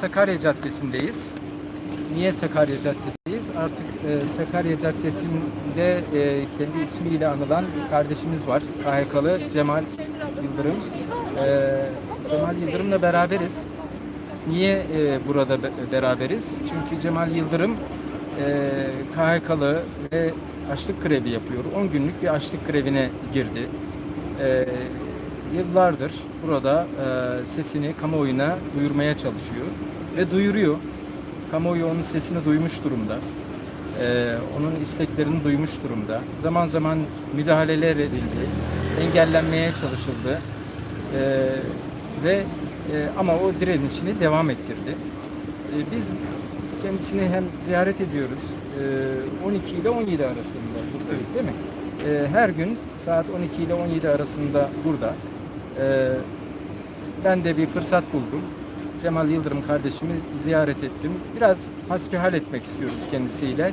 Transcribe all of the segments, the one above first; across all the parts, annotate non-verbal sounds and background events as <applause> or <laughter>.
Sakarya Caddesi'ndeyiz. Niye Sakarya Caddesi'ndeyiz? Artık e, Sakarya Caddesi'nde e, kendi ismiyle anılan kardeşimiz var. KHK'lı Cemal Yıldırım. E, Cemal Yıldırım'la beraberiz. Niye e, burada be- beraberiz? Çünkü Cemal Yıldırım e, KHK'lı ve açlık grevi yapıyor. 10 günlük bir açlık grevine girdi. E, yıllardır burada e, sesini kamuoyuna duyurmaya çalışıyor ve duyuruyor. Kamuoyu onun sesini duymuş durumda. E, onun isteklerini duymuş durumda. Zaman zaman müdahaleler edildi, engellenmeye çalışıldı. E, ve e, ama o direnişini devam ettirdi. E, biz kendisini hem ziyaret ediyoruz. e, 12 ile 17 arasında buradayız değil mi? E, her gün saat 12 ile 17 arasında burada. E, ben de bir fırsat buldum. Cemal Yıldırım kardeşimi ziyaret ettim. Biraz hasbihal etmek istiyoruz kendisiyle.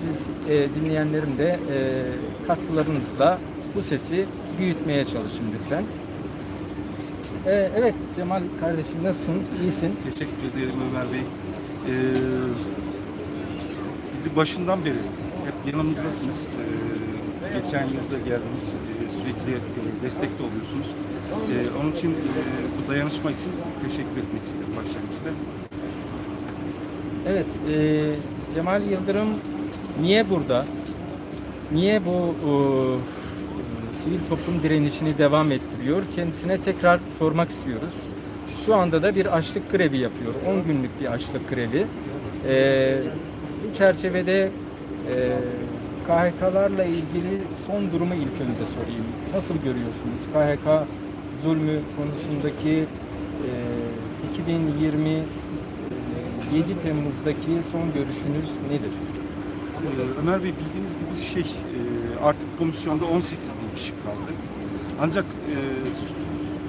Siz e, dinleyenlerim de e, katkılarınızla bu sesi büyütmeye çalışın lütfen. E, evet Cemal kardeşim nasılsın? İyisin. Teşekkür ederim Ömer Bey. Ee, bizi başından beri hep yanımızdasınız. Ee, geçen yılda geldiniz. Ee, sürekli e, destekte oluyorsunuz. Ee, onun için e, bu dayanışma için teşekkür etmek isterim başlangıçta. Evet, e, Cemal Yıldırım niye burada? Niye bu e, sivil toplum direnişini devam ettiriyor? Kendisine tekrar sormak istiyoruz. Şu anda da bir açlık grevi yapıyor. 10 günlük bir açlık grevi. E, bu çerçevede e, KHK'larla ilgili son durumu ilk önce sorayım. Nasıl görüyorsunuz? KHK zulmü konusundaki e, 2020 7 Temmuz'daki son görüşünüz nedir? Ee, Ömer Bey bildiğiniz gibi şey artık komisyonda 18 bin kişi kaldı. Ancak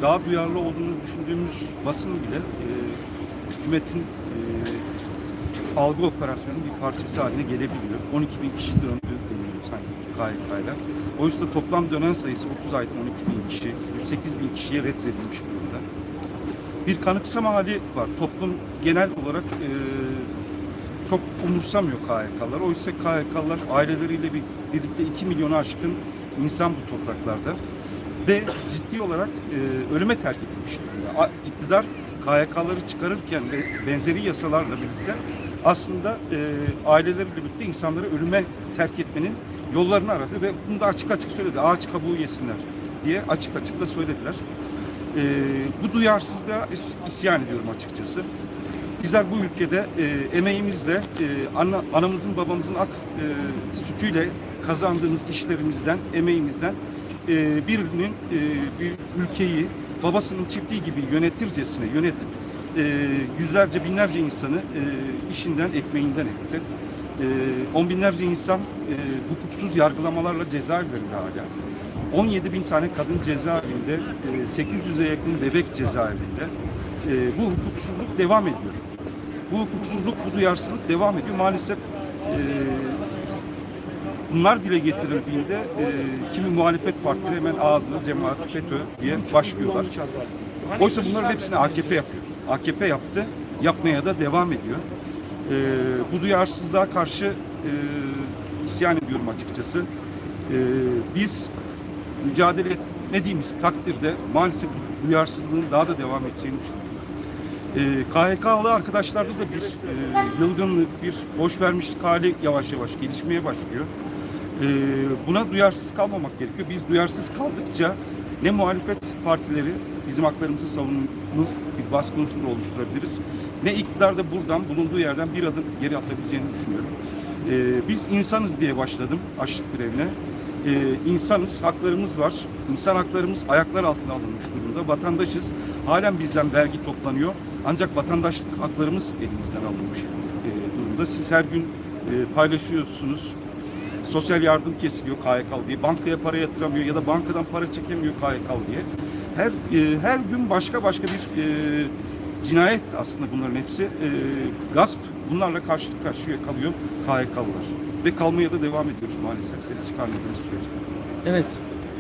daha duyarlı olduğunu düşündüğümüz basın bile hükümetin algı operasyonunun bir parçası haline gelebiliyor. 12 bin kişi sanki KHK'yla. Oysa toplam dönen sayısı 30 ayda 12 bin kişi, 108 bin kişiye reddedilmiş durumda. Bir kanıksama hali var. Toplum genel olarak e, çok umursamıyor KHK'lar. Oysa KHK'lar aileleriyle bir, birlikte 2 milyonu aşkın insan bu topraklarda. Ve ciddi olarak e, ölüme terk edilmiş durumda. İktidar KHK'ları çıkarırken ve benzeri yasalarla birlikte aslında e, aileleriyle birlikte insanları ölüme terk etmenin yollarını aradı ve bunu da açık açık söyledi. Ağaç kabuğu yesinler diye açık açık da söylediler. E, bu duyarsızlığa is- isyan ediyorum açıkçası. Bizler bu ülkede e, emeğimizle, e, ana, anamızın babamızın ak e, sütüyle kazandığımız işlerimizden, emeğimizden e, birinin e, bir ülkeyi babasının çiftliği gibi yönetircesine yönetip e, yüzlerce binlerce insanı e, işinden, ekmeğinden etti. E, on binlerce insan e, hukuksuz yargılamalarla cezaevlerinde hala. 17 bin tane kadın cezaevinde, e, 800'e yakın bebek cezaevinde. E, bu hukuksuzluk devam ediyor. Bu hukuksuzluk, bu duyarsızlık devam ediyor. Maalesef e, bunlar dile getirildiğinde kimi muhalefet partileri hemen ağzına cemaat FETÖ diye başlıyorlar. Oysa bunların hepsini AKP yapıyor. AKP yaptı, yapmaya da devam ediyor. E, bu duyarsızlığa karşı e, isyan ediyorum açıkçası. E, biz mücadele etmediğimiz takdirde maalesef duyarsızlığın daha da devam edeceğini düşünüyorum. E, KHK'lı arkadaşlarda da bir e, yılgınlık, bir boş vermişlik hali yavaş yavaş gelişmeye başlıyor. E, buna duyarsız kalmamak gerekiyor. Biz duyarsız kaldıkça ne muhalefet partileri bizim haklarımızı savunur, bir baskı unsuru oluşturabiliriz. Ne iktidar da buradan, bulunduğu yerden bir adım geri atabileceğini düşünüyorum. E, biz insanız diye başladım açlık grevine. E, insanız, haklarımız var. İnsan haklarımız ayaklar altına alınmış durumda. Vatandaşız. Halen bizden vergi toplanıyor. Ancak vatandaşlık haklarımız elimizden alınmış e, durumda. Siz her gün e, paylaşıyorsunuz. Sosyal yardım kesiliyor KYK diye. Bankaya para yatıramıyor ya da bankadan para çekemiyor KYK diye. Her e, her gün başka başka bir e, cinayet aslında bunların hepsi. E, gasp bunlarla karşı karşıya kalıyor KYK'lılar. Ve kalmaya da devam ediyoruz maalesef ses çıkarmadığımız sürece. Evet,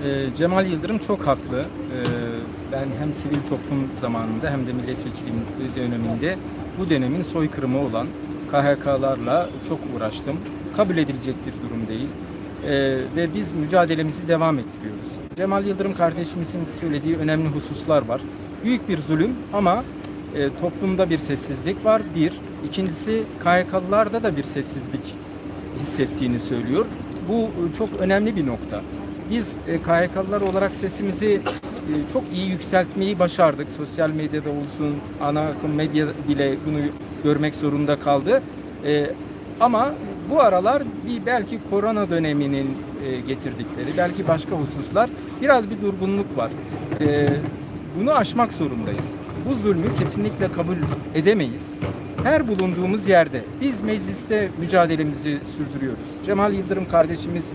e, Cemal Yıldırım çok haklı. E, ben hem sivil toplum zamanında hem de milletvekilliğim döneminde bu dönemin soykırımı olan KHK'larla çok uğraştım. Kabul edilecek bir durum değil. Ee, ve biz mücadelemizi devam ettiriyoruz. Cemal Yıldırım kardeşimizin söylediği önemli hususlar var. Büyük bir zulüm ama e, toplumda bir sessizlik var. Bir. İkincisi KHK'lılarda da bir sessizlik hissettiğini söylüyor. Bu e, çok önemli bir nokta. Biz e, KHK'lılar olarak sesimizi e, çok iyi yükseltmeyi başardık. Sosyal medyada olsun, ana akım medya bile bunu görmek zorunda kaldı. E, ama bu aralar bir belki korona döneminin e, getirdikleri, belki başka hususlar biraz bir durgunluk var. E, bunu aşmak zorundayız. Bu zulmü kesinlikle kabul edemeyiz. Her bulunduğumuz yerde biz mecliste mücadelemizi sürdürüyoruz. Cemal Yıldırım kardeşimiz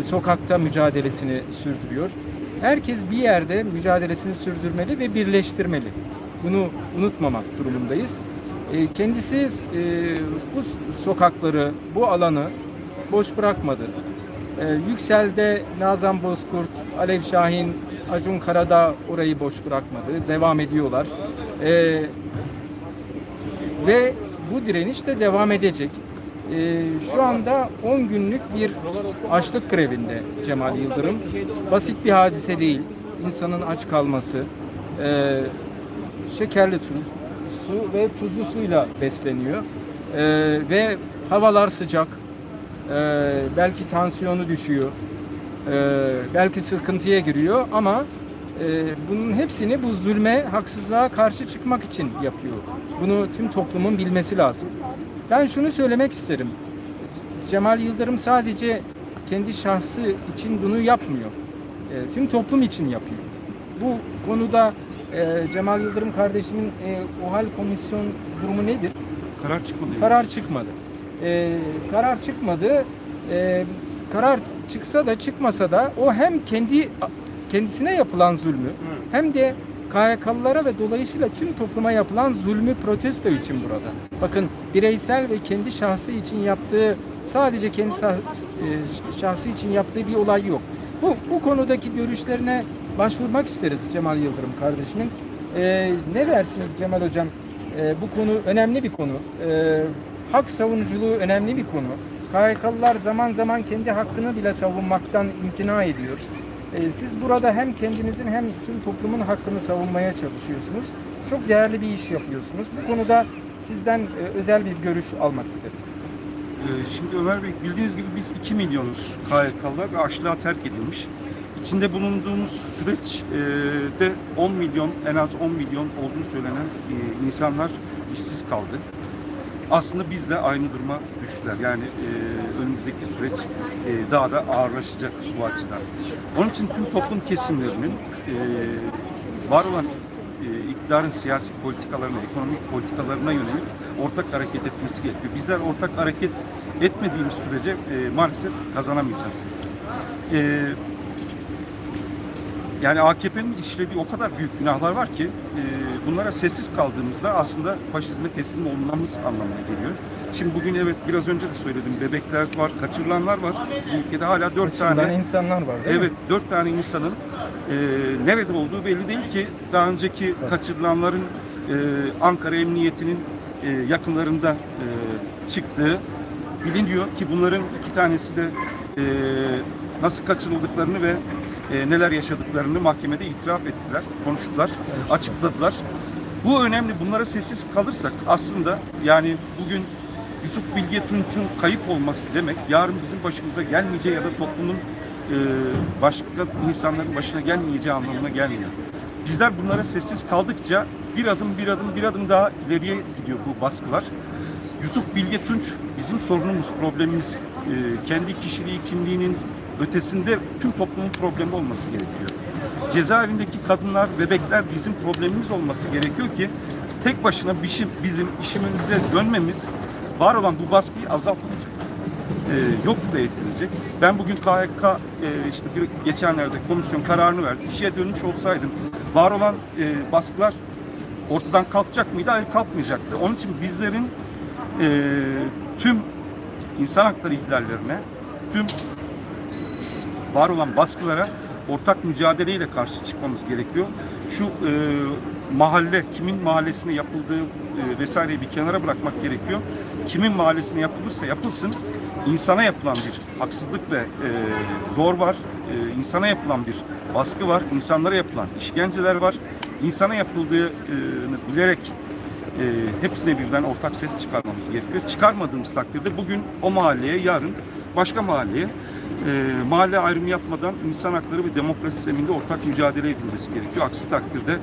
e, sokakta mücadelesini sürdürüyor. Herkes bir yerde mücadelesini sürdürmeli ve birleştirmeli. Bunu unutmamak durumundayız. E, Kendisi e, bu sokakları, bu alanı boş bırakmadı. E, Yüksel'de Nazan Bozkurt, Alev Şahin, Acun Karadağ orayı boş bırakmadı. Devam ediyorlar. E, ve bu direniş de devam edecek. E, şu anda 10 günlük bir açlık grevinde Cemal Yıldırım. Basit bir hadise değil. İnsanın aç kalması, e, şekerli tuz, su ve tuzlu suyla besleniyor. E, ve havalar sıcak. E, belki tansiyonu düşüyor. E, belki sıkıntıya giriyor ama e, bunun hepsini bu zulme, haksızlığa karşı çıkmak için yapıyor. Bunu tüm toplumun bilmesi lazım. Ben şunu söylemek isterim. Cemal Yıldırım sadece kendi şahsı için bunu yapmıyor. E, tüm toplum için yapıyor. Bu konuda e, Cemal Yıldırım kardeşimin e, OHAL komisyon durumu nedir? Karar çıkmadı. henüz. Karar çıkmadı. E, karar çıkmadı. E, karar çıksa da çıkmasa da o hem kendi kendisine yapılan zulmü hem de KYK'lılara ve dolayısıyla tüm topluma yapılan zulmü protesto için burada. Bakın bireysel ve kendi şahsı için yaptığı sadece kendi şah- e, şahsı için yaptığı bir olay yok. Bu, bu konudaki görüşlerine başvurmak isteriz Cemal Yıldırım kardeşimin. E, ne dersiniz Cemal Hocam? E, bu konu önemli bir konu. E, hak savunuculuğu önemli bir konu. KHK'lılar zaman zaman kendi hakkını bile savunmaktan imtina ediyor. E, Siz burada hem kendinizin hem tüm toplumun hakkını savunmaya çalışıyorsunuz. Çok değerli bir iş yapıyorsunuz. Bu konuda sizden e, özel bir görüş almak istedim. Şimdi Ömer Bey bildiğiniz gibi biz 2 milyonuz KYK'lılar ve açlığa terk edilmiş. İçinde bulunduğumuz süreç e, de 10 milyon en az 10 milyon olduğu söylenen e, insanlar işsiz kaldı. Aslında biz de aynı duruma düştüler. Yani e, önümüzdeki süreç e, daha da ağırlaşacak bu açıdan. Onun için tüm toplum kesimlerinin e, var olan e, iktidarın siyasi politikalarına, ekonomik politikalarına yönelik ortak hareket etmesi gerekiyor. Bizler ortak hareket etmediğimiz sürece e, maalesef kazanamayacağız. E, yani AKP'nin işlediği o kadar büyük günahlar var ki e, bunlara sessiz kaldığımızda aslında faşizme teslim olmamız anlamına geliyor. Şimdi bugün evet biraz önce de söyledim bebekler var, kaçırılanlar var. Bu ülkede hala dört Kaçırılan tane insanlar var? Evet, dört tane insanın e, nerede olduğu belli değil ki. Daha önceki Tabii. kaçırılanların e, Ankara Emniyeti'nin e, yakınlarında e, çıktığı biliniyor ki bunların iki tanesi de e, nasıl kaçırıldıklarını ve e, neler yaşadıklarını mahkemede itiraf ettiler, konuştular, açıkladılar. Bu önemli. Bunlara sessiz kalırsak aslında yani bugün Yusuf Bilge Tunç'un kayıp olması demek yarın bizim başımıza gelmeyeceği ya da toplumun e, başka insanların başına gelmeyeceği anlamına gelmiyor. Bizler bunlara sessiz kaldıkça bir adım bir adım bir adım daha ileriye gidiyor bu baskılar. Yusuf Bilge Tunç bizim sorunumuz, problemimiz. E, kendi kişiliği, kimliğinin ötesinde tüm toplumun problemi olması gerekiyor. Cezaevindeki kadınlar, bebekler bizim problemimiz olması gerekiyor ki tek başına bizim, bizim işimize dönmemiz var olan bu baskıyı azaltmayacak. E, yok da ettirecek. Ben bugün KHK e, işte bir geçenlerde komisyon kararını verdi. İşe dönmüş olsaydım var olan e, baskılar ortadan kalkacak mıydı? Hayır kalkmayacaktı. Onun için bizlerin e, tüm insan hakları ihlallerine, tüm var olan baskılara ortak mücadeleyle karşı çıkmamız gerekiyor. Şu e, mahalle, kimin mahallesine yapıldığı e, vesaireyi bir kenara bırakmak gerekiyor. Kimin mahallesine yapılırsa yapılsın, insana yapılan bir haksızlık ve e, zor var, e, insana yapılan bir baskı var, insanlara yapılan işkenceler var. İnsana yapıldığını bilerek e, hepsine birden ortak ses çıkarmamız gerekiyor. Çıkarmadığımız takdirde bugün o mahalleye, yarın başka mahalleye e, mahalle ayrımı yapmadan insan hakları ve demokrasi zeminde ortak mücadele edilmesi gerekiyor. Aksi takdirde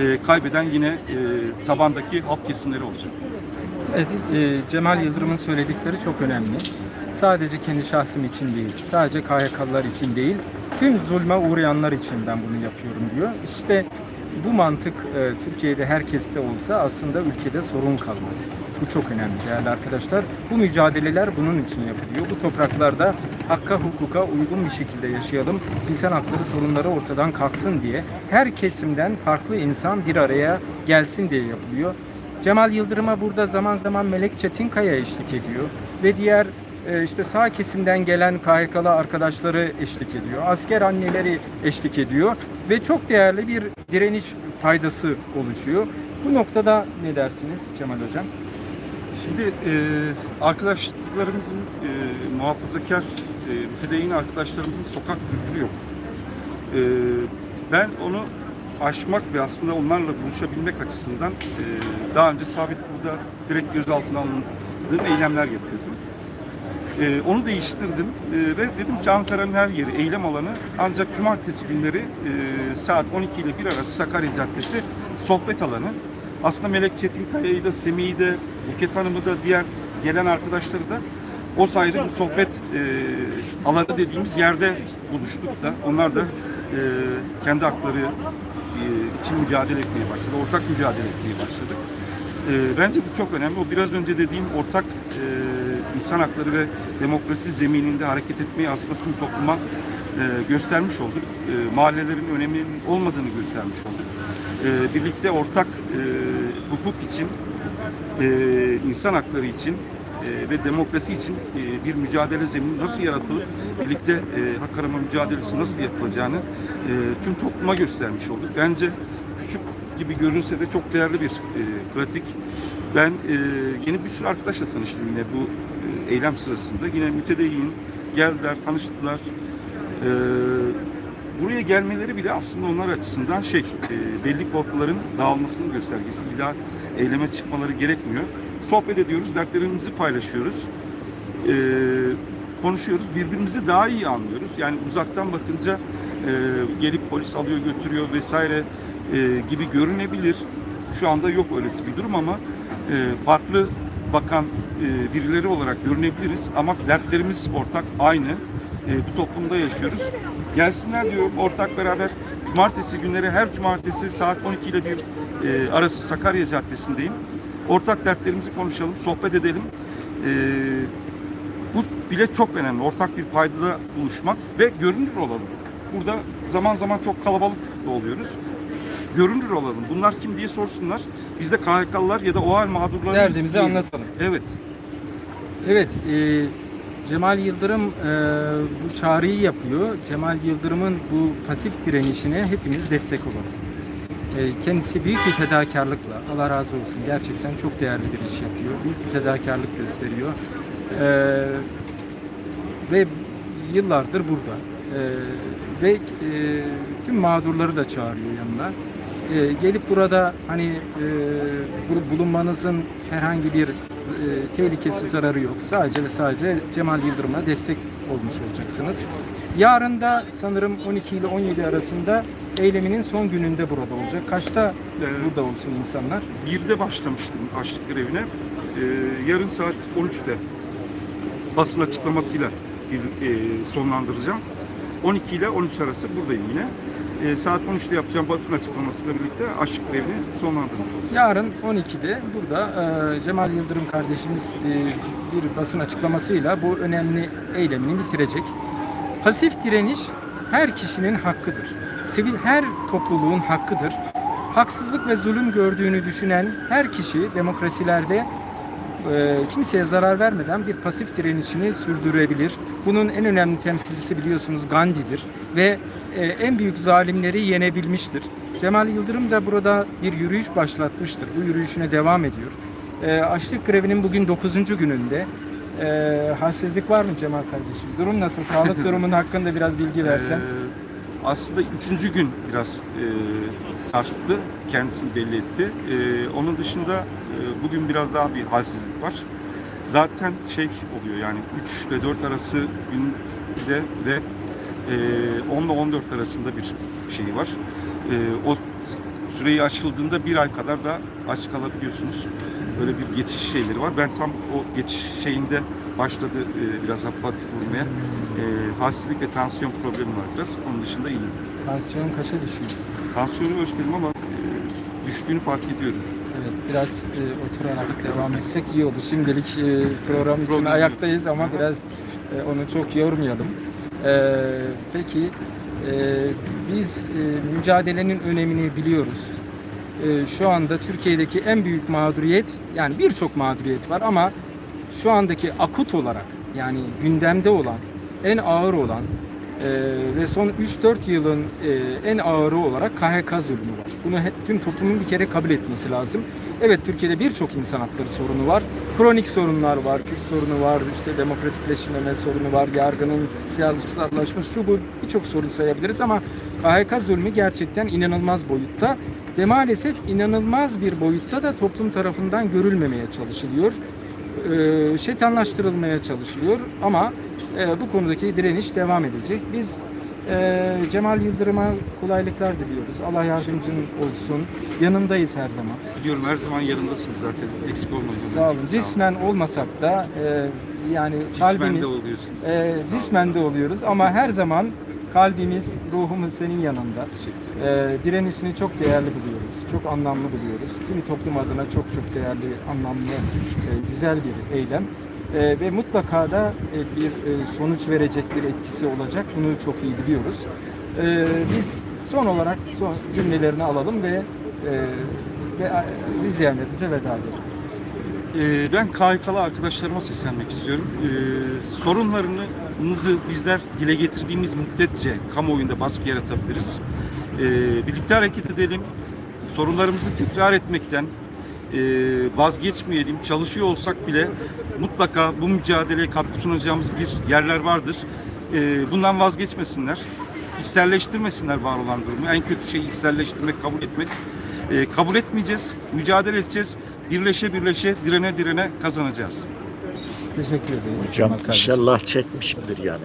e, kaybeden yine e, tabandaki halk kesimleri olacak. Evet, e, Cemal Yıldırım'ın söyledikleri çok önemli. Sadece kendi şahsım için değil, sadece KHK'lılar için değil, tüm zulme uğrayanlar için ben bunu yapıyorum diyor. İşte bu mantık e, Türkiye'de herkeste olsa aslında ülkede sorun kalmaz. Bu çok önemli değerli arkadaşlar. Bu mücadeleler bunun için yapılıyor. Bu topraklarda hakka hukuka uygun bir şekilde yaşayalım. İnsan hakları sorunları ortadan kalksın diye her kesimden farklı insan bir araya gelsin diye yapılıyor. Cemal Yıldırım'a burada zaman zaman Melek Çetinkaya eşlik ediyor ve diğer işte sağ kesimden gelen KHK'lı arkadaşları eşlik ediyor. Asker anneleri eşlik ediyor ve çok değerli bir direniş paydası oluşuyor. Bu noktada ne dersiniz Cemal Hocam? Şimdi e, arkadaşlarımızın e, muhafazakar e, mütedeyyin arkadaşlarımızın sokak kültürü yok. E, ben onu aşmak ve aslında onlarla buluşabilmek açısından e, daha önce sabit burada direkt gözaltına alındığım eylemler yapıyordum. E, onu değiştirdim e, ve dedim ki Ankara'nın her yeri eylem alanı ancak cumartesi günleri e, saat 12 ile 1 arası Sakarya Caddesi sohbet alanı. Aslında Melek Çetinkaya'yı da, Semih'i de, Buket Hanım'ı da, diğer gelen arkadaşları da o sayede bu sohbet e, alanı dediğimiz yerde buluştuk da. Onlar da e, kendi hakları e, için mücadele etmeye başladı. Ortak mücadele etmeye başladık. E, bence bu çok önemli. O biraz önce dediğim ortak e, insan hakları ve demokrasi zemininde hareket etmeyi aslında tüm topluma e, göstermiş olduk. E, mahallelerin öneminin olmadığını göstermiş olduk. E, birlikte ortak e, hukuk için, e, insan hakları için e, ve demokrasi için e, bir mücadele zemini nasıl yaratılıp birlikte e, hak arama mücadelesi nasıl yapılacağını e, tüm topluma göstermiş olduk. Bence küçük gibi görünse de çok değerli bir e, pratik. Ben e, yeni bir sürü arkadaşla tanıştım yine bu eylem sırasında. Yine mütedeyyin geldiler, tanıştılar. E, buraya gelmeleri bile aslında onlar açısından şey, e, belli korkuların dağılmasının göstergesi. Bir daha eyleme çıkmaları gerekmiyor. Sohbet ediyoruz, dertlerimizi paylaşıyoruz. E, konuşuyoruz, birbirimizi daha iyi anlıyoruz. Yani uzaktan bakınca e, gelip polis alıyor götürüyor vesaire e, gibi görünebilir. Şu anda yok öylesi bir durum ama e, farklı bakan e, birileri olarak görünebiliriz ama dertlerimiz ortak, aynı. E, bu toplumda yaşıyoruz. Gelsinler diyorum ortak beraber. Cumartesi günleri her cumartesi saat 12 ile 1 e, arası Sakarya Caddesi'ndeyim. Ortak dertlerimizi konuşalım, sohbet edelim. E, bu bile çok önemli. Ortak bir paydada buluşmak ve görünür olalım. Burada zaman zaman çok kalabalık da oluyoruz. Görünür olalım. Bunlar kim diye sorsunlar. Biz de KHK'lılar ya da o hal mağdurlarıyız. Derdimizi diyelim. anlatalım. Evet. Evet, e, Cemal Yıldırım e, bu çağrıyı yapıyor. Cemal Yıldırım'ın bu pasif direnişine hepimiz destek olalım. E, kendisi büyük bir fedakarlıkla, Allah razı olsun gerçekten çok değerli bir iş yapıyor. Büyük bir fedakarlık gösteriyor. E, ve yıllardır burada. E, ve e, tüm mağdurları da çağırıyor yanına. E, gelip burada hani e, bul- bulunmanızın herhangi bir e, tehlikesi zararı yok. Sadece ve sadece Cemal Yıldırım'a destek olmuş olacaksınız. Yarın da sanırım 12 ile 17 arasında eyleminin son gününde burada olacak. Kaçta Evet. burada olsun insanlar? Birde başlamıştım açlık grevine. Ee, yarın saat 13'te basın açıklamasıyla bir e, sonlandıracağım. 12 ile 13 arası buradayım yine. Ee, saat 13'te yapacağım basın açıklamasıyla birlikte açlık grevini sonlandırmış olacağım. Yarın 12'de burada e, Cemal Yıldırım kardeşimiz e, bir basın açıklamasıyla bu önemli eylemini bitirecek. Pasif direniş her kişinin hakkıdır. Sivil her topluluğun hakkıdır. Haksızlık ve zulüm gördüğünü düşünen her kişi demokrasilerde e, kimseye zarar vermeden bir pasif direnişini sürdürebilir. Bunun en önemli temsilcisi biliyorsunuz Gandhi'dir ve e, en büyük zalimleri yenebilmiştir. Cemal Yıldırım da burada bir yürüyüş başlatmıştır. Bu yürüyüşüne devam ediyor. E, açlık grevinin bugün 9. gününde. E, halsizlik var mı Cemal kardeşim? Durum nasıl? Sağlık <laughs> durumunun hakkında biraz bilgi versen. Aslında üçüncü gün biraz e, sarstı, kendisini belli etti. E, onun dışında e, bugün biraz daha bir halsizlik var. Zaten şey oluyor yani 3 ile 4 arası günde ve e, 10 ile 14 arasında bir şey var. E, o süreyi aşıldığında bir ay kadar da aç kalabiliyorsunuz. Böyle bir geçiş şeyleri var. Ben tam o geçiş şeyinde başladı e, biraz hafif hafif vurmaya. E, halsizlik ve tansiyon problemi var biraz. Onun dışında iyiyim. Tansiyon kaça düşüyor? Tansiyonu ölçmedim ama e, düştüğünü fark ediyorum. Evet, biraz e, oturarak devam etsek iyi olur. Şimdilik e, program için Problem ayaktayız ama biraz e, onu çok yormayalım. E, peki, e, biz e, mücadelenin önemini biliyoruz. E, şu anda Türkiye'deki en büyük mağduriyet, yani birçok mağduriyet var ama şu andaki akut olarak yani gündemde olan, en ağır olan e, ve son 3-4 yılın e, en ağırı olarak KHK zulmü var. Bunu hep, tüm toplumun bir kere kabul etmesi lazım. Evet Türkiye'de birçok insan hakları sorunu var. Kronik sorunlar var, Kürt sorunu var, işte demokratikleşmeme sorunu var, yargının siyasallaşması, şu bu birçok sorun sayabiliriz ama KHK zulmü gerçekten inanılmaz boyutta ve maalesef inanılmaz bir boyutta da toplum tarafından görülmemeye çalışılıyor. Ee, şeytanlaştırılmaya çalışılıyor ama e, bu konudaki direniş devam edecek. Biz e, Cemal Yıldırım'a kolaylıklar diliyoruz. Allah yardımcın olsun. Yanındayız her zaman. Biliyorum her zaman yanındasınız zaten. Eksik olmayın. Sağ olun. Cismen olmasak da e, yani Cismen kalbimiz de oluyorsunuz. e, cismen de oluyoruz ama her zaman kalbimiz, ruhumuz senin yanında. Teşekkür E, direnişini çok değerli buluyoruz. Çok anlamlı buluyoruz. Tüm toplum adına çok çok değerli, anlamlı, e, güzel bir eylem. E, ve mutlaka da e, bir e, sonuç verecek bir etkisi olacak. Bunu çok iyi biliyoruz. E, biz son olarak son cümlelerini alalım ve e, ve e, izleyenlerimize veda edelim. Ee, ben KHK'lı arkadaşlarıma seslenmek istiyorum. Ee, sorunlarınızı bizler dile getirdiğimiz müddetçe kamuoyunda baskı yaratabiliriz. Ee, birlikte hareket edelim. Sorunlarımızı tekrar etmekten e, vazgeçmeyelim. Çalışıyor olsak bile mutlaka bu mücadeleye katkı sunacağımız bir yerler vardır. Bundan vazgeçmesinler. İçselleştirmesinler var olan durumu. En kötü şey içselleştirmek, kabul etmek. Kabul etmeyeceğiz, mücadele edeceğiz. Birleşe birleşe, direne direne kazanacağız. Teşekkür ederiz. Hocam inşallah çekmişimdir yani.